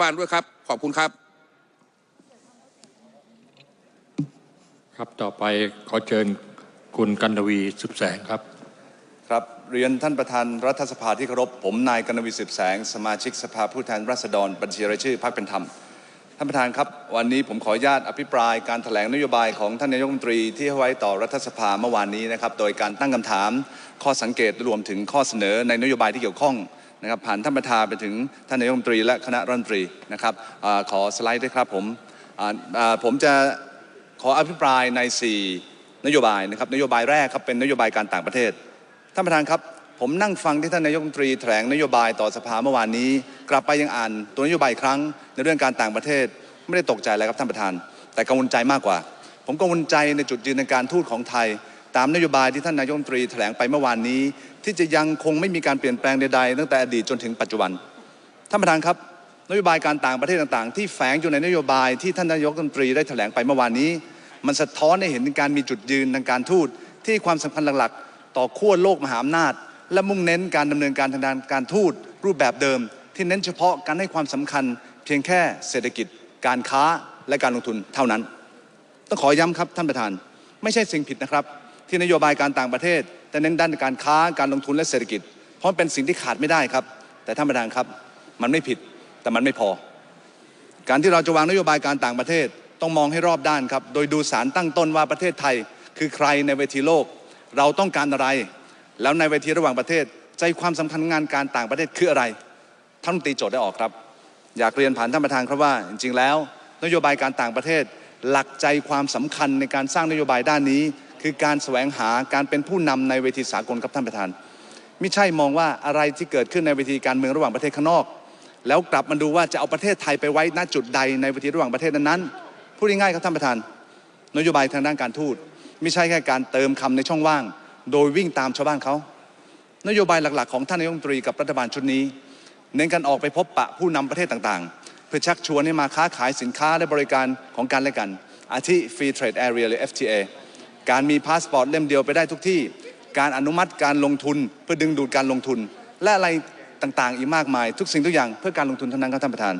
บ้านด้วยครับ ขอบคุณครับ ครับต่อไปขอเชิญคุณกันดวีสุดแสงครับ ครับเรียนท่านประธานรัฐสภาที่เคารพผมนายกนวีสืบแสง สมาชิกสภาผู้แทนราษฎรบัญชีรายชื่อพรรคเป็นธรรมท่านประธานครับ วันนี้ผมขออนุญาตอภิปรายการแถลงนโยบายของท่านนายกรัฐมนตรีที่ให้ไว้ต่อรัฐสภาเมื่อวานนี้นะครับ โดยการตั้งคำถาม ข้อสังเกตรวมถึงข้อเสนอในนโยบายที่เกี่ยวข้อง นะครับผ่านท่านประธานไปถึงท่านนายกรัฐมนตรีและคณะรัฐมนตรีนะครับอขอสไลด์ด้วยครับผมผมจะขออภิปรายใน 4 นโยบายนะครับนโยบายแรกครับเป็นนโยบายการต่างประเทศท่านประธานครับผมนั่งฟังที่ท่านนายกรัฐมนตรีแถลงนโยบายต่อสภาเมื่อวานนี้ กลับไปยังอ่านตัวนโยบายอีกครั้งในเรื่องการต่างประเทศไม่ได้ตกใจอะไรครับท่านประธาน แต่กังวลใจมากกว่า ผมกังวลใจในจุดยืนในการทูตของไทย ตามนโยบายที่ท่านนายกรัฐมนตรีแถลงไปเมื่อวานนี้ ที่จะยังคงไม่มีการเปลี่ยนแปลงใดๆตั้งแต่อดีตจนถึงปัจจุบันท่านประธานครับนโยบายการต่างประเทศต่างๆ ที่แฝงอยู่ในนโยบายที่ท่านนายกรัฐมนตรีได้แถลงไปเมื่อวานนี้ มันสะท้อนให้เห็นถึงการมีจุดยืนทางการทูตที่ความสำคัญหลักๆ ต่อขั้วโลกมหาอำนาจ และมุ่งเน้นการดำเนินการทางด้านการทูตรูปแบบเดิม ที่เน้นเฉพาะการให้ความสำคัญ เพียงแค่เศรษฐกิจ การค้าและการลงทุนเท่านั้น ต้องขอย้ำครับท่านประธาน ไม่ใช่สิ่งผิดนะครับ ที่นโยบายการต่างประเทศ แต่เน้นด้านการค้าการลงทุนและเศรษฐกิจ เพราะมันเป็นสิ่งที่ขาดไม่ได้ครับ แต่ท่านประธานครับ มันไม่ผิดแต่มันไม่พอ การที่เราจะวางนโยบายการต่างประเทศต้องมองให้รอบด้านครับ โดยดูสารตั้งต้นว่าประเทศไทย คือใครในเวทีโลก เราต้องการอะไร แล้วในเวทีระหว่างประเทศ ใจความสำคัญงานการต่างประเทศคืออะไรท่านรัฐมนตีโจทย์ได้ออกครับ อยากเรียนผ่านท่านประธานครับว่า จริงๆแล้ว นโยบายการต่างประเทศ หลักใจความสำคัญในการสร้างนโยบายด้านนี้ คือการแสวงหาการเป็นผู้นำในเวทีสากลครับท่านประธานไม่ใช่มองว่าอะไรที่เกิดขึ้นในเวทีการเมืองระหว่างประเทศข้างนอก แล้วกลับมาดูว่าจะเอาประเทศไทยไปไว้ณจุดใดในเวทีระหว่างประเทศนั้นๆพูดง่ายๆครับท่านประธาน นโยบายทางด้านการทูตไม่ใช่แค่การเติมคำในช่องว่าง โดยวิ่งตามชาวบ้านเขานโยบายหลักๆของท่านนายกรัฐมนตรีกับรัฐบาลชุดนี้ เน้นการออกไปพบปะผู้นำประเทศต่างๆ เพื่อชักชวนให้มาค้าขายสินค้าและบริการของกันและกัน อาทิ Free Trade Area หรือ FTA การมีพาสปอร์ตเล่มเดียวไปได้ทุกที่ การอนุมัติการลงทุนเพื่อดึงดูดการลงทุน และอะไรต่างๆ อีกมากมาย ทุกสิ่งทุกอย่างเพื่อการลงทุนเท่านั้นครับท่านประธาน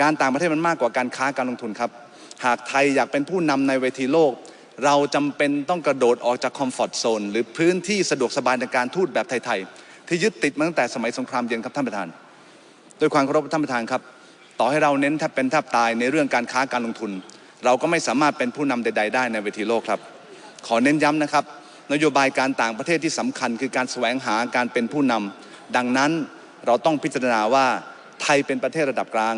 การต่างประเทศมันมากกว่าการค้าการลงทุนครับ หากไทยอยากเป็นผู้นำในเวทีโลก เราจำเป็นต้องกระโดดออกจากคอมฟอร์ทโซนหรือพื้นที่สะดวกสบายในการทูตแบบไทยๆที่ยึดติดมาตั้งแต่สมัยสงครามเย็นครับท่านประธานด้วยความเคารพท่านประธานครับ ต่อให้เราเน้นแทบเป็นแทบตายในเรื่องการค้าการลงทุน เราก็ไม่สามารถเป็นผู้นำใด ๆ ได้ในเวทีโลกครับ ขอเน้นย้ำนะครับ นโยบายการต่างประเทศที่สำคัญ คือการแสวงหาการเป็นผู้นำดังนั้นเราต้องพิจารณาว่าไทยเป็นประเทศระดับกลาง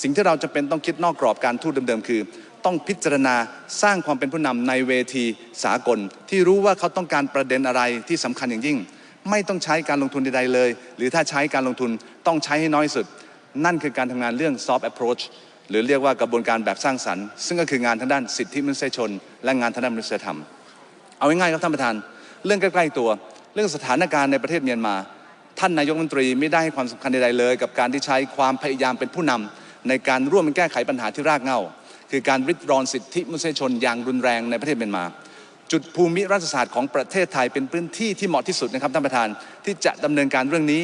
สิ่งที่เราจะเป็นต้องคิดนอกกรอบการทูตเดิมๆ คือ ต้องพิจารณาสร้างความเป็นผู้นำในเวทีสากล ที่รู้ว่าเขาต้องการประเด็นอะไรที่สำคัญอย่างยิ่ง ไม่ต้องใช้การลงทุนใดๆเลย หรือถ้าใช้การลงทุนต้องใช้ให้น้อยสุด นั่นคือการทำงานเรื่อง soft approach หรือเรียกว่ากระบวนการแบบสร้างสรรค์ ซึ่งก็คืองานทางด้านสิทธิมนุษยชน และงานทางด้านมนุษยธรรม เอาง่ายๆครับท่านประธาน เรื่องใกล้ๆตัว เรื่องสถานการณ์ในประเทศเมียนมา ท่านนายกรัฐมนตรีไม่ได้ให้ความสำคัญใดๆเลย กับการที่ใช้ความพยายามเป็นผู้นำในการร่วมแก้ไขปัญหาที่รากเหง้าคือการริดรอนสิทธิมนุษยชนอย่างรุนแรงในประเทศเมียนมา จุดภูมิรัฐศาสตร์ของประเทศไทยเป็นพื้นที่ที่เหมาะที่สุดนะครับท่านประธานที่จะดำเนินการเรื่องนี้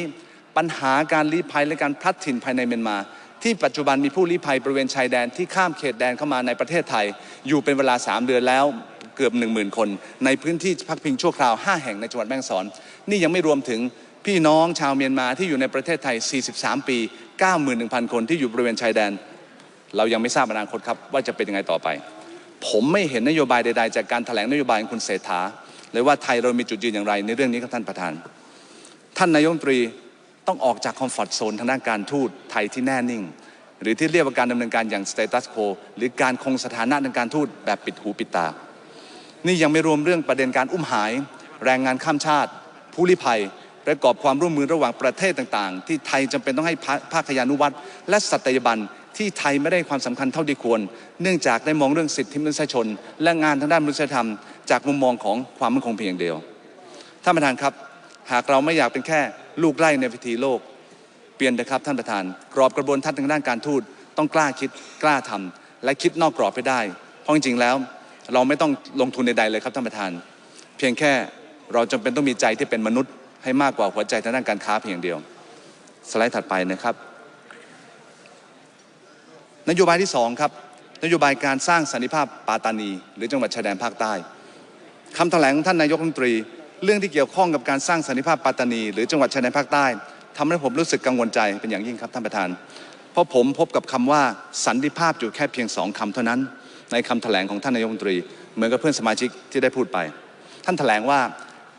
ปัญหาการลี้ภัยและการพลัดถิ่นภายในเมียนมา ที่ปัจจุบันมีผู้ลี้ภัยบริเวณชายแดนที่ข้ามเขตแดนเข้ามาในประเทศไทย อยู่เป็นเวลา 3 เดือนแล้ว เกือบ 1 0,000 คน ในพื้นที่พักพิงชั่วคราว 5 แห่งในจังหวัดแม่ฮ่องสอน นี่ยังไม่รวมถึงพี่น้องชาวเมียนมาที่อยู่ในประเทศไทย 43 ปี 91,000 คนที่อยู่บริเวณชายแดน เรายังไม่ทราบอนาคตครับว่าจะเป็นยังไงต่อไป ผมไม่เห็นนโยบายใดๆ จากการแถลงนโยบายของคุณเศรษฐาเลยว่าไทยเรามีจุดยืนอย่างไรในเรื่องนี้ครับท่านประธาน ท่านนายกรัฐมนตรีต้องออกจากคอมฟอร์ทโซนทางด้านการทูตไทยที่แน่นิ่ง หรือที่เรียกว่าการดำเนินการอย่างสเตตัสโคหรือการคงสถานะทางการทูตแบบปิดหูปิดตา นี่ยังไม่รวมเรื่องประเด็นการอุ้มหาย แรงงานข้ามชาติผู้ลี้ภัยประกอบความร่วมมือระหว่างประเทศต่างๆ ที่ไทยจำเป็นต้องให้ภาคยานุวัตรและสัตยาบันที่ไทยไม่ได้ความสำคัญเท่าที่ควร เนื่องจากได้มองเรื่องสิทธิมนุษยชน และงานทางด้านมนุษยธรรม จากมุมมองของความมั่นคงเพียงเดียวท่านประธานครับ หากเราไม่อยากเป็นแค่ลูกไล่ในพิธีโลก เปลี่ยนนะครับท่านประธาน กรอบกระบวนทัศน์ทางด้านการทูตต้องกล้าคิดกล้าทำและคิดนอกกรอบไปได้ เพราะจริงๆแล้ว เราไม่ต้องลงทุนใดๆเลยครับท่านประธาน เพียงแค่เราจำเป็นต้องมีใจที่เป็นมนุษย์ให้มากกว่าหัวใจทางด้านการค้าเพียงเดียว สไลด์ถัดไปนะครับ นโยบายที่สองครับนโยบายการสร้างสันติภาพปาตานี หรือจังหวัดชายแดนภาคใต้คำแถลงของท่านนายกรัฐมนตรี เรื่องที่เกี่ยวข้องกับการสร้างสันติภาพปัตตานี หรือจังหวัดชายแดนภาคใต้ทำให้ผมรู้สึกกังวลใจเป็นอย่างยิ่งครับท่านประธาน เพราะผมพบกับคำว่าสันติภาพอยู่แค่เพียงสองคำเท่านั้น ในคำแถลงของท่านนายกรัฐมนตรี เหมือนกับเพื่อนสมาชิกที่ได้พูดไป ท่านแถลงว่า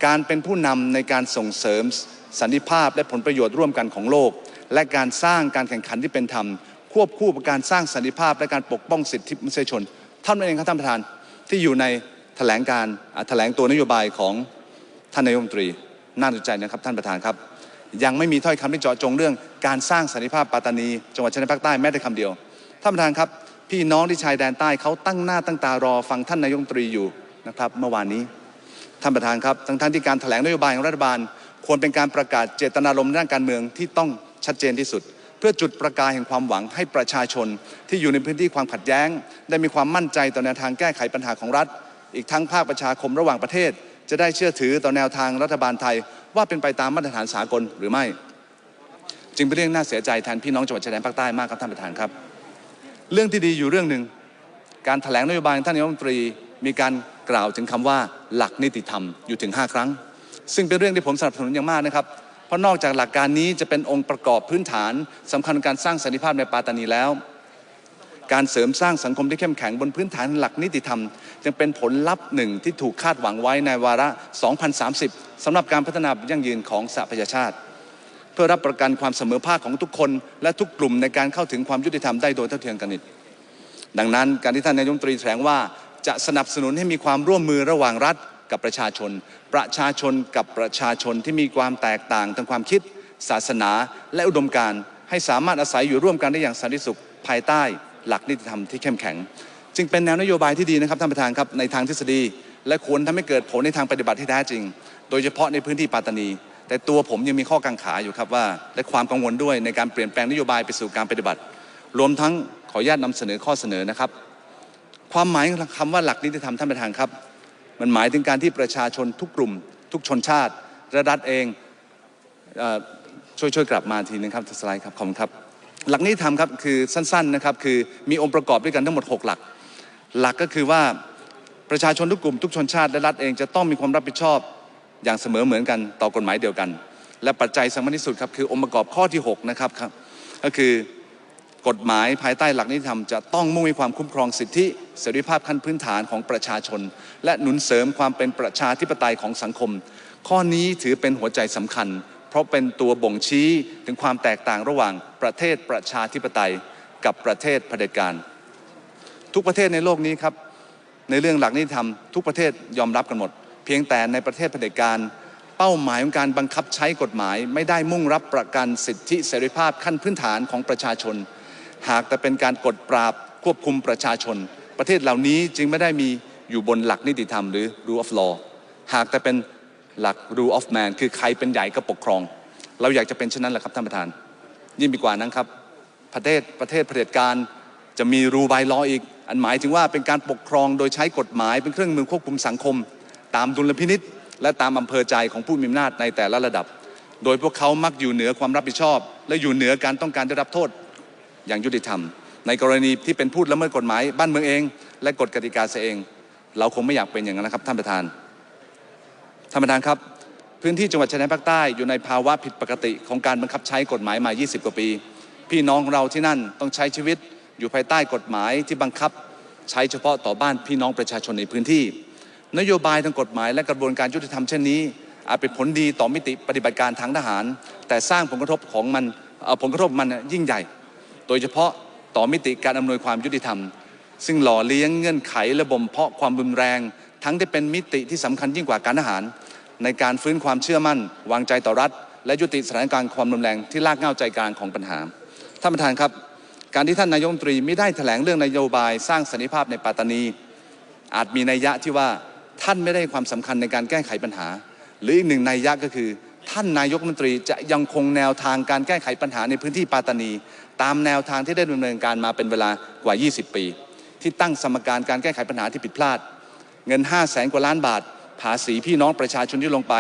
การเป็นผู้นำในการส่งเสริมสันติภาพและผลประโยชน์ร่วมกันของโลก และการสร้างการแข่งขันที่เป็นธรรม ควบคู่กับการสร้างสันติภาพ และการปกป้องสิทธิมนุษยชนท่านเองครับท่านประธานที่อยู่ในแถลงการแถลงตัวนโยบายของท่านนายกรัฐมนตรีน่าสนใจนะครับท่านประธานครับ ยังไม่มีถ้อยคำที่เจาะจงเรื่องการสร้างสันติภาพปัตตานี จังหวัดชายแดนภาคใต้แม้แต่คำเดียวท่านประธานครับ พี่น้องที่ชายแดนใต้เขาตั้งหน้าตั้งตารอฟังท่านนายกรัฐมนตรีอยู่นะครับเมื่อวานนี้ท่านประธานครับทั้งท่านที่การแถลงนโยบายของรัฐบาล ควรเป็นการประกาศเจตนารมณ์ด้านการเมืองที่ต้องชัดเจนที่สุด เพื่อจุดประกายแห่งความหวังให้ประชาชน ที่อยู่ในพื้นที่ความขัดแย้ง ได้มีความมั่นใจต่อแนวทางแก้ไขปัญหาของรัฐ อีกทั้งภาคประชาคมระหว่างประเทศ จะได้เชื่อถือต่อแนวทางรัฐบาลไทย ว่าเป็นไปตามมาตรฐานสากลหรือไม่ จึงเป็นเรื่องน่าเสียใจแทนพี่น้องจังหวัดชายแดนภาคใต้มากครับท่านประธานครับ เรื่องที่ดีอยู่เรื่องหนึ่งการแถลงนโยบายท่านนายกรัฐมนตรีมีการกล่าวถึงคำว่าหลักนิติธรรมอยู่ถึง 5 ครั้ง ซึ่งเป็นเรื่องที่ผมสนับสนุนอย่างมากนะครับ เพราะนอกจากหลักการนี้จะเป็นองค์ประกอบพื้นฐานสำคัญในการสร้างสันติภาพในปาตานีแล้ว การเสริมสร้างสังคมที่เข้มแข็งบนพื้นฐานหลักนิติธรรม จึงเป็นผลลัพธ์หนึ่งที่ถูกคาดหวังไว้ในวาระ 2030สำหรับการพัฒนายั่งยืนของสหประชาชาติ เพื่อรับประกันความเสมอภาคของทุกคน และทุกกลุ่มในการเข้าถึงความยุติธรรมได้โดยเท่าเทียมกันนิดดังนั้นการที่ท่านนายกรัฐมนตรีแถลงว่าจะสนับสนุนให้มีความร่วมมือระหว่างรัฐกับประชาชน ประชาชนกับประชาชนที่มีความแตกต่างทางความคิด ศาสนา และอุดมการณ์ให้สามารถอาศัยอยู่ร่วมกันได้อย่างสันติสุขภายใต้ หลักนิติธรรมที่เข้มแข็ง จึงเป็นแนวนโยบายที่ดีนะครับท่านประธานครับในทางทฤษฎี และควรทำให้เกิดผลในทางปฏิบัติที่แท้จริง โดยเฉพาะในพื้นที่ปัตตานี แต่ตัวผมยังมีข้อกังขาอยู่ครับว่า และความกังวลด้วยในการเปลี่ยนแปลงนโยบายไปสู่การปฏิบัติ รวมทั้งขออนุญาตนำเสนอข้อเสนอนะครับ ความหมายของคำว่าหลักนิติธรรมท่านประธานครับ มันหมายถึงการที่ประชาชนทุกกลุ่ม ทุกชนชาติและรัฐเองช่วยช่วยกลับมาทีนึงครับสไลด์ครับขอบคุณครับหลักนิติธรรมครับคือสั้นๆนะครับคือมีองค์ประกอบด้วยกันทั้งหมด 6 หลัก หลักก็คือว่าประชาชนทุกกลุ่มทุกชนชาติและรัฐเองจะต้องมีความรับผิดชอบ อย่างเสมอเหมือนกันต่อกฎหมายเดียวกัน และปัจจัยสำคัญที่สุดครับคือองค์ประกอบข้อที่6นะครับครับก็คือกฎหมายภายใต้หลักนิติธรรมจะต้องมุ่งมีความคุ้มครองสิทธิเสรีภาพขั้นพื้นฐานของประชาชน และหนุนเสริมความเป็นประชาธิปไตยของสังคม ข้อนี้ถือเป็นหัวใจสำคัญ เพราะเป็นตัวบ่งชี้ถึงความแตกต่างระหว่างประเทศประชาธิปไตย กับประเทศเผด็จการ ทุกประเทศในโลกนี้ครับในเรื่องหลักนิติธรรมทุกประเทศยอมรับกันหมด พียงแต่ในประเทศเผด็จการ เป้าหมายของการบังคับใช้กฎหมาย ไม่ได้มุ่งรับประกันสิทธิเสรีภาพขั้นพื้นฐานของประชาชน หากแต่เป็นการกดปราบควบคุมประชาชน ประเทศเหล่านี้จึงไม่ได้มีอยู่บนหลักนิติธรรมหรือ rule of law หากแต่เป็นหลัก rule of man คือใครเป็นใหญ่ก็ปกครอง เราอยากจะเป็นเช่นนั้นแหละครับท่านประธาน ยิ่งไปกว่านั้นครับ ประเทศประเทศเผด็จการจะมีรูบายลออีก อันหมายถึงว่าเป็นการปกครองโดยใช้กฎหมายเป็นเครื่องมือควบคุมสังคม ตามดุลพินิษและตามอำเภอใจของผู้มีอำนาจในแต่ละระดับ โดยพวกเขามักอยู่เหนือความรับผิดชอบ และอยู่เหนือการต้องการได้รับโทษอย่างยุติธรรม ในกรณีที่เป็นพูดละเมิดกฎหมายบ้านเมืองเอง และกฎกติกาเสียเอง เราคงไม่อยากเป็นอย่างนั้นนะครับท่านประธานท่านประธานครับ พื้นที่จังหวัดชายแดนภาคใต้อยู่ในภาวะผิดปกติของการบังคับใช้กฎหมายมา 20 กว่าปี พี่น้องเราที่นั่นต้องใช้ชีวิตอยู่ภายใต้กฎหมายที่บังคับ ใช้เฉพาะต่อบ้านพี่น้องประชาชนในพื้นที่ นโยบายทางกฎหมายและกระบวนการยุติธรรมเช่นนี้ อาจเป็นผลดีต่อมิติปฏิบัติการทางทหาร แต่สร้างผลกระทบของมันผลกระทบมันยิ่งใหญ่ โดยเฉพาะต่อมิติการอำนวยความยุติธรรม ซึ่งหล่อเลี้ยงเงื่อนไขและบ่มเพาะความรุนแรง ทั้งที่เป็นมิติที่สำคัญยิ่งกว่าการทหาร ในการฟื้นความเชื่อมั่น วางใจต่อรัฐ และยุติสถานการณ์ความรุนแรงที่ลากเงาใจกลางของปัญหาท่านประธานครับการที่ท่านนายกรัฐมนตรีไม่ได้แถลงเรื่องนโยบายสร้างสันติภาพในปัตตานี อาจมีนัยยะที่ว่า ท่านไม่ได้ความสำคัญในการแก้ไขปัญหา หรืออีกหนึ่งนัยยะก็คือ ท่านนายกมนตรีจะยังคงแนวทางการแก้ไขปัญหาในพื้นที่ปัตตานี ตามแนวทางที่ได้ดำเนินการมาเป็นเวลากว่า 20 ปี ที่ตั้งสมการการแก้ไขปัญหาที่ผิดพลาด เงิน 5 0 0แสนกว่าล้านบาท ภาษีพี่น้องประชาชนที่ลงไป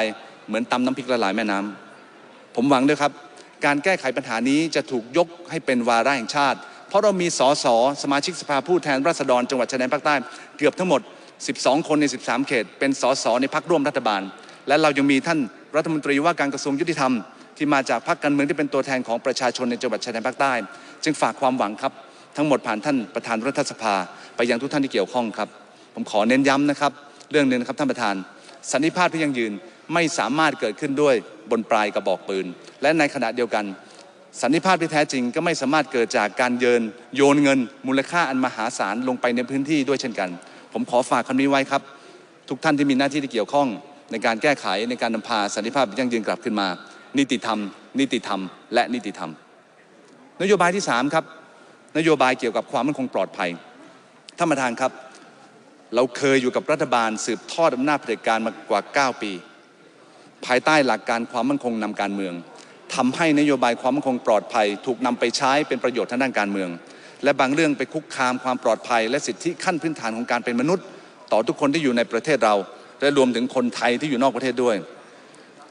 เหมือนตำน้ำพริกละลายแม่น้ำผมหวังด้วยครับ การแก้ไขปัญหานี้จะถูกยกให้เป็นวาระแห่งชาติ เพราะเรามีสสสมาชิกสภาผู้แทนราษฎรจังหวัดชายแดนภาคใต้เกือบทั้งหมด 12 คนใน 13 เขต เป็นสสในพักร่วมรัฐบาล และเรายังมีท่านรัฐมนตรีว่าการกระทรวงยุติธรรม ที่มาจากพรรคการเมืองที่เป็นตัวแทนของประชาชนในจังหวัดชายแดนภาคใต้ จึงฝากความหวังครับ ทั้งหมดผ่านท่านประธานรัฐสภา ไปยังทุกท่านที่เกี่ยวข้องครับ ผมขอเน้นย้ำนะครับเรื่องหนึ่งนะครับท่านประธาน สันนิภาพที่ยังยืนไม่สามารถเกิดขึ้นด้วยบนปลายกระบอกปืน และในขณะเดียวกัน สันนิภาพที่แท้จริงก็ไม่สามารถเกิดจากการเยินโยนเงิน มูลค่าอันมหาศาลลงไปในพื้นที่ด้วยเช่นกัน ผมขอฝากคำนี้ไว้ครับ ทุกท่านที่มีหน้าที่ที่เกี่ยวข้อง ในการแก้ไขในการนำพาสันติภาพยั่งยืนกลับขึ้นมา นิติธรรม นิติธรรม และนิติธรรม นโยบายที่สามครับนโยบายเกี่ยวกับความมั่นคงปลอดภัยท่านประธานครับ เราเคยอยู่กับรัฐบาลสืบทอดอำนาจเผด็จการมากว่า 9 ปี ภายใต้หลักการความมั่นคงนำการเมืองทำให้นโยบายความมั่นคงปลอดภัย ถูกนำไปใช้เป็นประโยชน์ทางด้านการเมือง และบางเรื่องไปคุกคามความปลอดภัย และสิทธิขั้นพื้นฐานของการเป็นมนุษย์ ต่อทุกคนที่อยู่ในประเทศเรา และรวมถึงคนไทยที่อยู่นอกประเทศด้วย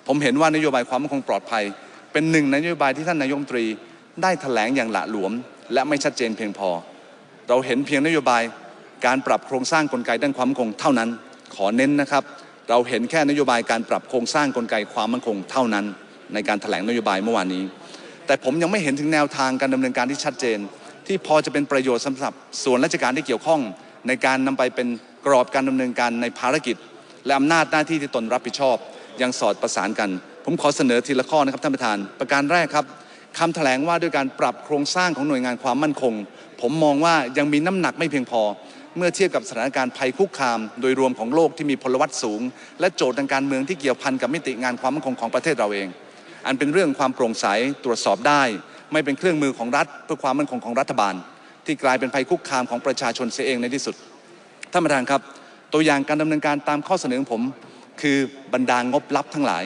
ผมเห็นว่านโยบายความมั่นคงปลอดภัย เป็นหนึ่งในนโยบายที่ท่านนายกรัฐมนตรี ได้แถลงอย่างหละหลวม และไม่ชัดเจนเพียงพอ เราเห็นเพียงนโยบายการปรับโครงสร้างกลไกด้านความมั่นคงเท่านั้น ขอเน้นนะครับ เราเห็นแค่นโยบายการปรับโครงสร้างกลไกความมั่นคงเท่านั้น ในการแถลงนโยบายเมื่อวานนี้ แต่ผมยังไม่เห็นถึงแนวทางการดำเนินการที่ชัดเจน ที่พอจะเป็นประโยชน์สำหรับส่วนราชการที่เกี่ยวข้อง ในการนำไปเป็นกรอบการดำเนินการในภารกิจ และอำนาจหน้าที่ที่ตนรับผิดชอบยังสอดประสานกัน ผมขอเสนอทีละข้อนะครับท่านประธาน ประการแรกครับคำแถลงว่าด้วยการปรับโครงสร้างของหน่วยงานความมั่นคง ผมมองว่ายังมีน้ำหนักไม่เพียงพอ เมื่อเทียบกับสถานการณ์ภัยคุกคาม โดยรวมของโลกที่มีพลวัตสูง และโจทย์ทางการเมืองที่เกี่ยวพันกับมิติงานความมั่นคงของประเทศเราเอง อันเป็นเรื่องความโปร่งใสตรวจสอบได้ ไม่เป็นเครื่องมือของรัฐ เพื่อความมั่นคงของรัฐบาล ที่กลายเป็นภัยคุกคามของประชาชนเสียเองในที่สุดท่านประธานครับ ตัวอย่างการดำเนินการตามข้อเสนอของผม คือบรรดางบลับทั้งหลาย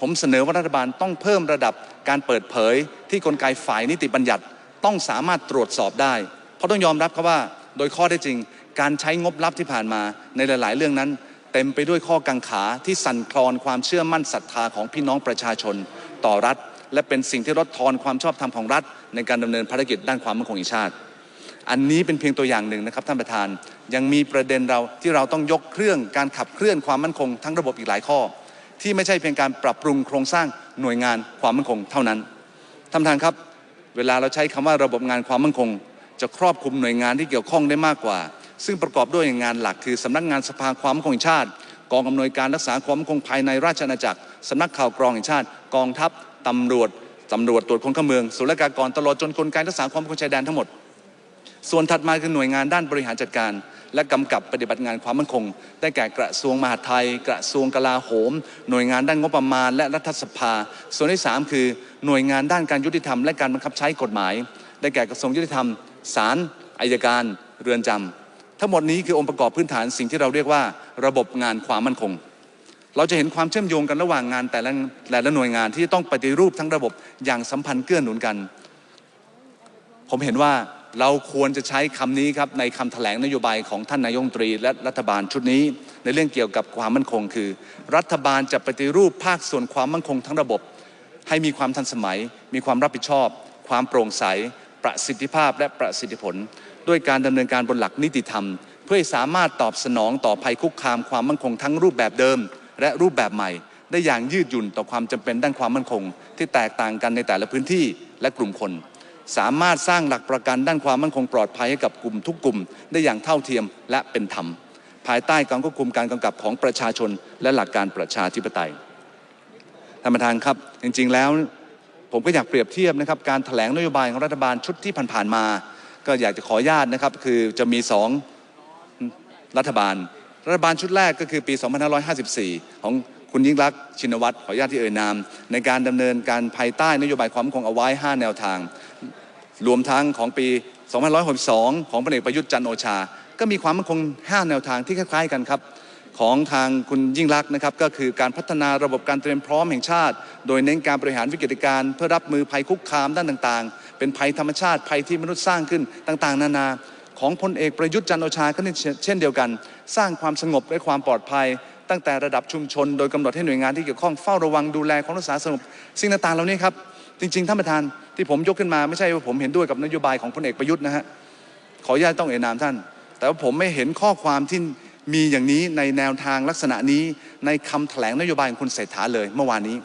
ผมเสนอว่ารัฐบาลต้องเพิ่มระดับการเปิดเผย ที่กลไกฝ่ายนิติบัญญัติต้องสามารถตรวจสอบได้ เพราะต้องยอมรับครับว่า โดยข้อได้จริง การใช้งบลับที่ผ่านมาในหลาย ๆ เรื่องนั้น เต็มไปด้วยข้อกังขาที่สั่นคลอนความเชื่อมั่นศรัทธาของพี่น้องประชาชน ต่อรัฐ และเป็นสิ่งที่ลดทอนความชอบธรรมของรัฐ ในการดำเนินภารกิจด้านความมั่นคงแห่งชาติ อันนี้เป็นเพียงตัวอย่างหนึ่งนะครับท่านประธาน ยังมีประเด็นเราที่เราต้องยกเครื่องการขับเคลื่อนความมั่นคงทั้งระบบอีกหลายข้อ ที่ไม่ใช่เพียงการปรับปรุงโครงสร้างหน่วยงานความมั่นคงเท่านั้นท่านประธานครับ เวลาเราใช้คำว่าระบบงานความมั่นคง จะครอบคลุมหน่วยงานที่เกี่ยวข้องได้มากกว่า ซึ่งประกอบด้วยงานหลักคือสำนักงานสภาความมั่นคงแห่งชาติกองอำนวยการรักษาความมั่นคงภายในราชอาณาจักรสำนักข่าวกรองแห่งชาติ กองทัพ ตำรวจตำรวจตรวจคนเข้าเมืองศุลกากรตลอดจนกลไกรักษาความมั่นคงชายแดนทั้งหมด ส่วนถัดมาคือหน่วยงานด้านบริหารจัดการ และกำกับปฏิบัติงานความมั่นคง ได้แก่กระทรวงมหาดไทย กระทรวงกลาโหม หน่วยงานด้านงบประมาณ และรัฐสภา ส่วนที่ 3 คือหน่วยงานด้านการยุติธรรมและการบังคับใช้กฎหมาย ได้แก่กระทรวงยุติธรรมศาลอายการ เรือนจำทั้งหมดนี้คือองค์ประกอบพื้นฐานสิ่งที่เราเรียกว่า ระบบงานความมั่นคง เราจะเห็นความเชื่อมโยงกันระหว่างงานแต่ละแต่ละหน่วยงานที่ต้องปฏิรูปทั้งระบบอย่างสัมพันธ์เกื้อหนุนกัน ผมเห็นว่าเราควรจะใช้คำนี้ครับในคำแถลงนโยบายของท่านนายกตรีและรัฐบาลชุดนี้ ในเรื่องเกี่ยวกับความมั่นคงคือ รัฐบาลจะปฏิรูปภาคส่วนความมั่นคงทั้งระบบ ให้มีความทันสมัย มีความรับผิดชอบ ความโปร่งใส ประสิทธิภาพและประสิทธิผล ด้วยการดำเนินการบนหลักนิติธรรม เพื่อสามารถตอบสนองต่อภัยคุกคามความมั่นคงทั้งรูปแบบเดิม และรูปแบบใหม่ ได้อย่างยืดหยุ่นต่อความจำเป็นด้านความมั่นคง ที่แตกต่างกันในแต่ละพื้นที่และกลุ่มคน สามารถสร้างหลักประกันด้านความมั่นคงปลอดภัยให้กับกลุ่มทุกกลุ่ม ได้อย่างเท่าเทียมและเป็นธรรม ภายใต้การควบคุมการกำกับของประชาชน และหลักการประชาธิปไตยท่านประธานครับ จริงๆแล้วผมก็อยากเปรียบเทียบนะครับการถแถลงนโยบายของรัฐบาลชุดที่ผ่านๆมา ก็อยากจะขออนุญาตนะครับ คือจะมีสองรัฐบาล รัฐบาลชุดแรกก็คือปี 2554 ของคุณยิ่งรักชินวัตรขออนุญาตที่เอ่ยนาม ในการดำเนินการภายใต้นโยบายความมั่นคงเอาไว้ 5 แนวทาง รวมทั้งของปี 2562 ของพลเอกประยุทธ์จันโอชา ก็มีความมั่นคง 5 แนวทางที่คล้ายๆกันครับ ของทางคุณยิ่งรักนะครับ ก็คือการพัฒนาระบบการเตรียมพร้อมแห่งชาติ โดยเน้นการบริหารวิกฤตการณ์เพื่อรับมือภัยคุกคามด้านต่างๆ เป็นภัยธรรมชาติภัยที่มนุษย์สร้างขึ้นต่างๆ นานา ของพลเอกประยุทธ์จันทร์โอชาก็เช่นเดียวกัน สร้างความสงบและความปลอดภัย ตั้งแต่ระดับชุมชน โดยกำหนดให้หน่วยงานที่เกี่ยวข้องเฝ้าระวังดูแลความรักษาสงบสิ่งต่างๆเหล่านี้ครับจริงๆท่านประธานที่ผมยกขึ้นมาไม่ใช่ว่าผมเห็นด้วยกับนโยบายของพลเอกประยุทธ์นะฮะขออนุญาตต้องเอ่ยนามท่าน แต่ว่าผมไม่เห็นข้อความที่มีอย่างนี้ในแนวทางลักษณะนี้ในคำแถลงนโยบายของคุณเศรษฐาเลยเมื่อวานนี้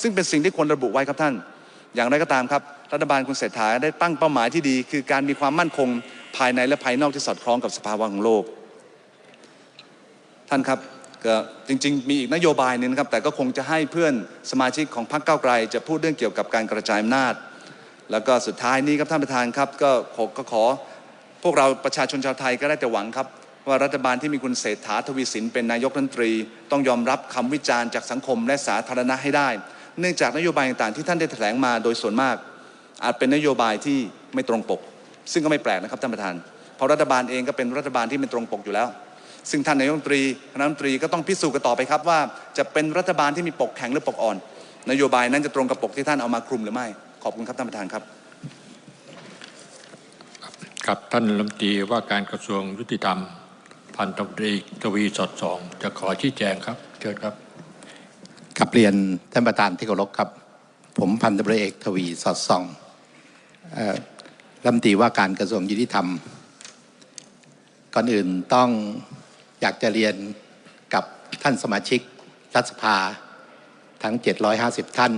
ซึ่งเป็นสิ่งที่ควรระบุไว้ครับท่าน อย่างไรก็ตามครับ รัฐบาลคุณเศรษฐาได้ตั้งเป้าหมายที่ดี คือการมีความมั่นคง ภายในและภายนอกที่สอดคล้องกับสภาวะของโลก ท่านครับก็จริงๆ มีอีกนโยบายหนึงนะครับ แต่ก็คงจะให้เพื่อนสมาชิกของพรรคก้าวไกล จะพูดเรื่องเกี่ยวกับการกระจายอำนาจ แล้วก็สุดท้ายนี้ครับท่านประธานครับก็ขอก็ขอ พวกเราประชาชนชาวไทยก็ได้แต่หวังครับ ว่ารัฐบาลที่มีคุณเศรษฐาทวีสินเป็นนายกรัฐมนตรี ต้องยอมรับคำวิจารณ์จากสังคมและสาธารณะให้ได้ เนื่องจากนโยบายต่างๆที่ท่านได้แถลงมาโดยส่วนมาก อาจเป็นนโยบายที่ไม่ตรงปก ซึ่งก็ไม่แปลกนะครับท่านประธาน เพราะรัฐบาลเองก็เป็นรัฐบาลที่ไม่ตรงปกอยู่แล้ว ซึ่งท่านนายกรัฐมนตรีคณะรัฐมนตรีก็ต้องพิสูจน์กันต่อไปครับว่าจะเป็นรัฐบาลที่มีปกแข็งหรือปกอ่อน นโยบายนั้นจะตรงกับปกที่ท่านเอามาคลุมหรือไม่ ขอบคุณครับท่านประธานครับ ครับท่านรัฐมนตรีว่าการกระทรวงยุติธรรมพันตำรวจเอกทวีสอดส่องจะขอชี้แจงครับเชิญครับกับเรียนท่านประธานที่เคารพครับ ผมพันตำรวจเอกทวีสอดส่องเอ่อ รัฐมนตรีว่าการกระทรวงยุติธรรม ก่อนอื่นต้องอยากจะเรียนกับท่านสมาชิกรัฐสภาทั้ง 750 ท่าน